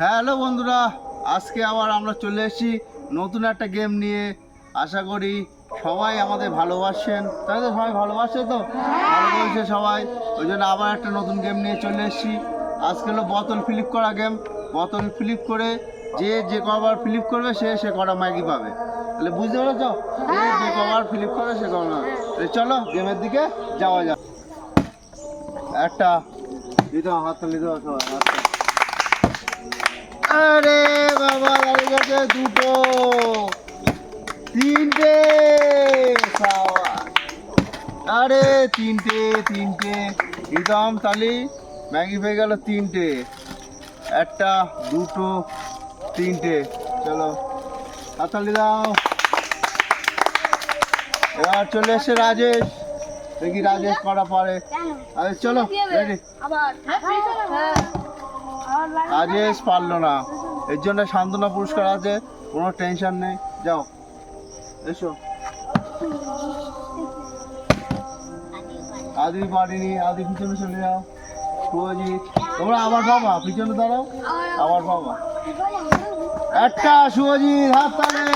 Hello বন্ধুরা আজকে আবার আমরা চলে এসেছি নতুন একটা গেম নিয়ে। আশা করি সবাই আমাদের ভালোবাসেন। তাই তো সবাই ভালোবাসে তো? ভালোবাসে সবাই। ওই জন্য আবার একটা নতুন গেম নিয়ে চলে এসেছি। আজকে হলো বোতল ফ্লিপ করা গেম বোতল ফ্লিপ করে যে যে কবার ফ্লিপ করবে সে সে কটা ম্যাগি পাবে। তাহলে বুঝতে পেরেছ? যে যে কবার ফ্লিপ করে সে তাহলে চলো গেমের দিকে যাওয়া যাক। একটা দিতে হাত সবাই হাত আরে বাবা দাঁড়িয়ে গেছে দুটো। তিনটে আরে তিনটে তিনটে। একদম তালি ম্যাগি পেয়ে গেল তিনটে। একটা দুটো তিনটে। চলো হাতালি দাও। এবার চলে এসে রাজেশ। দেখি রাজেশ করা পারে। আরে চলো রেডি রাজেশ পারল না। এর জন্য সান্ত্বনা পুরস্কার আছে, কোনো টেনশন নেই। যাও, এসো। আদি পারিনি আদি পিছনে চলে যাও। শুভজিৎ তোমরা আবার বাবা পিছনে দাঁড়াও। আবার বাবা একটা শুভজিৎ হাত তালে।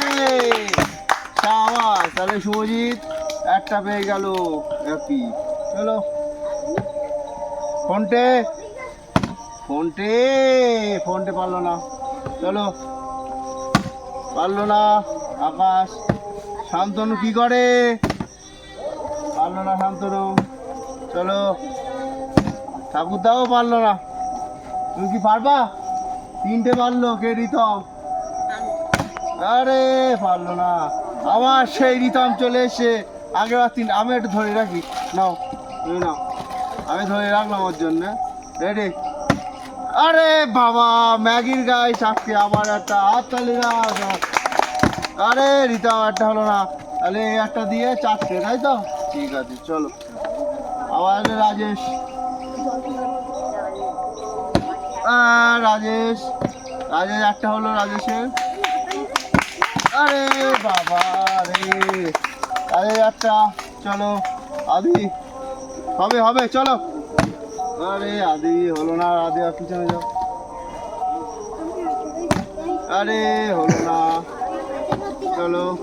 সাবাস তাহলে শুভজিৎ একটা পেয়ে গেল। হ্যাপি চলো। ফোনটে। ফোনটে ফোনটে পারল না। চলো। পারল না। আকাশ, শান্তনু কি করে? পারল না শান্তনু। চলো। ঠাকুরদাও পারল না। তুমি কি পারবা? তিনটে পারল, কে রিতম? আরে, পারল না। আমার সেই রিতম চলে এসে আগের তিন, আমি একটু ধরে রাখি। নাও, তুমি নাও। আমি ধরে রাখলাম ওর জন্য। রেডি আরে বাবা, ম্যাগির গায়ে চাকরি আবার একটা দাও আরে রিতম একটা হলো না। তাহলে একটা দিয়ে চারটে তাই তো? ঠিক আছে, চলো। আবার রাজেশ। রাজেশ। রাজেশ, একটা হলো রাজেশের। আরে বাবা রে। আরে, একটা। চলো, আদি। হবে হবে, চলো। আরে আদি, হলো না, আদি, আর পিছনে যাও। আরে হলো না। চলো।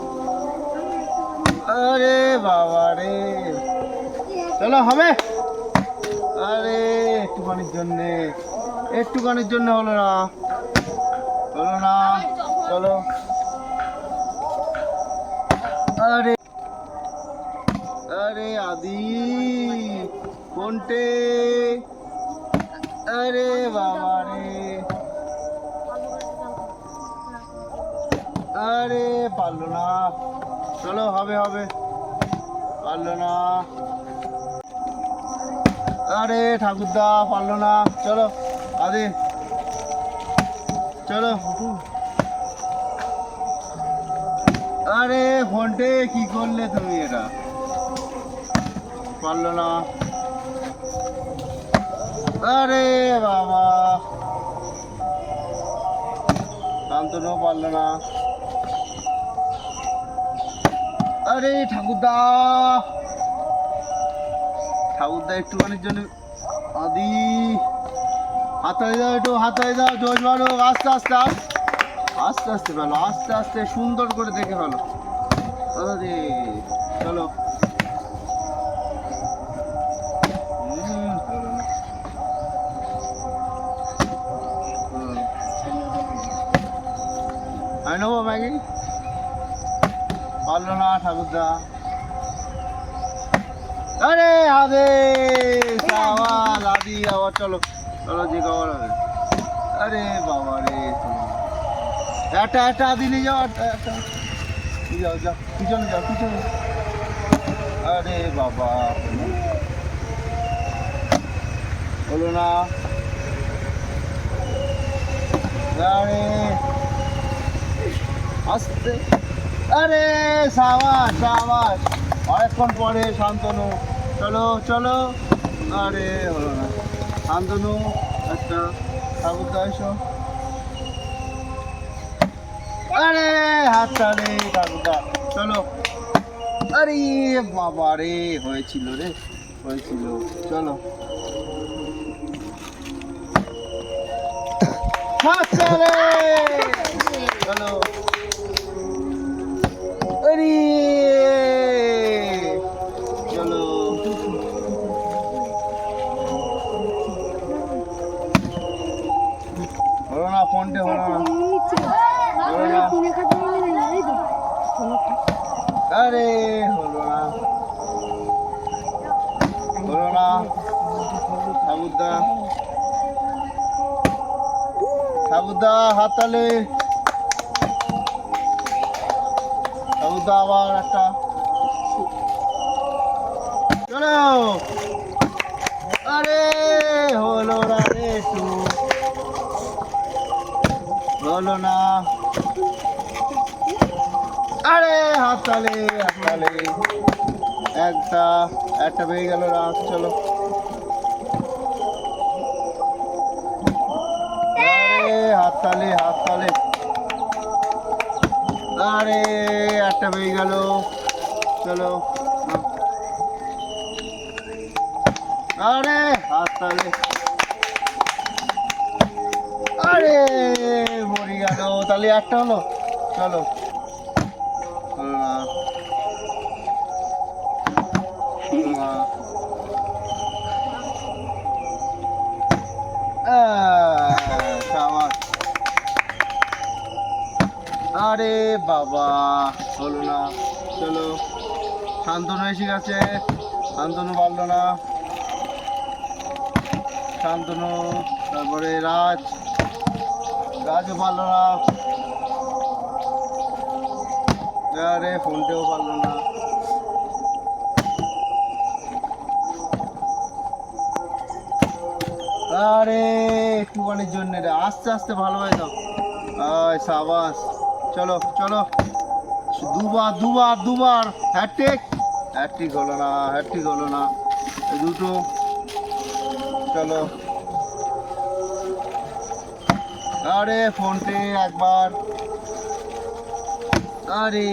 আরে বাবা রে। চলো, হবে। আরে, একটুখানির জন্যে। একটুখানির জন্য হলো না। হলো না। চলো। আরে আরে আদি। কোনটে? আরে বাবা রে। আরে পারল না। চলো, হবে হবে। পারল না। আরে ঠাকুরদা, পারল না। চলো, আদি। চলো। আরে, ফোনটে কি করলে তুমি এটা? পারল না। আরে বাবা। শান্তনু পারল না। আরে ঠাকুরদা। ঠাকুরদা, একটুখানির জন্য আদি। হাতায় দাও একটু হাতায় দাও জোর মারো আস্তে আস্তে আস্তে। আস্তে আস্তে ফেলো আস্তে আস্তে, সুন্দর করে দেখে ফেলো। আরে। নেব পারল না ঠাকুরদা। আরে আদে সাওয়াল আদি আবার চলো চলো যে খাবার হবে। আরে বাবা রে একটা একটা আদি নিয়ে যাও, একটা একটা। যাও যাও, পিছনে যাও, পিছনে। আরে বাবা। হলো না। আরে। আস্তে। আরে সাবাস সাবাস। অনেকক্ষণ পরে শান্তনু। চলো চলো। আরে, হলো না। শান্তনু, একটা ঠাকুরদা এসো। আরে হাত তালে ঠাকুরদা চলো। আরে, বাবা রে, হয়েছিল রে, হয়েছিল। চলো। হাততালি চলো। আরে চলো। হলো না ফোনটে হলো না। আরে, হলো না। হলো না। সাবুদা। সাবুদা, হাততালি। আবার একটা হলো না আরে, হাততালি হাততালি। একটা একটা পেয়ে গেল রাত, চলো। হাততালি হাততালি। আরে, একটা পেয়ে গেল। চলো। আরে হাততালি আরে, মরে গেল। তাহলে একটা হলো। চলো। হলো আরে বাবা হলো না, চলো। শান্তনু এসে গেছে। শান্তনু পারল না। শান্তনু, তারপরে রাজ। রাজও পারল না। আরে, ফোনটাও পারল না। আরে, একটুখানির জন্য রে, আস্তে আস্তে ভালো হয় তো। সাবাস। চলো চলো। দুবার দুবার দুবার। হ্যাট্রিক হ্যাট্রিক হলো না হ্যাট্রিক হলো না। দুটো। চলো। আরে ফোনটে একবার। আরে।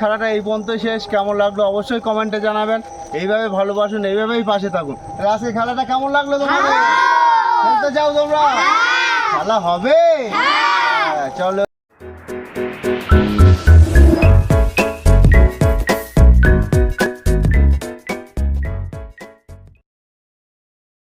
খেলাটা এই পর্যন্ত শেষ। কেমন লাগল অবশ্যই কমেন্টে জানাবেন। এইভাবে ভালোবাসুন এইভাবেই পাশে থাকুন। আজকে খেলাটা কেমন লাগল তোমাদের? খেলতে যাও তোমরা। খেলা হবে। হ্যাঁ, চলো।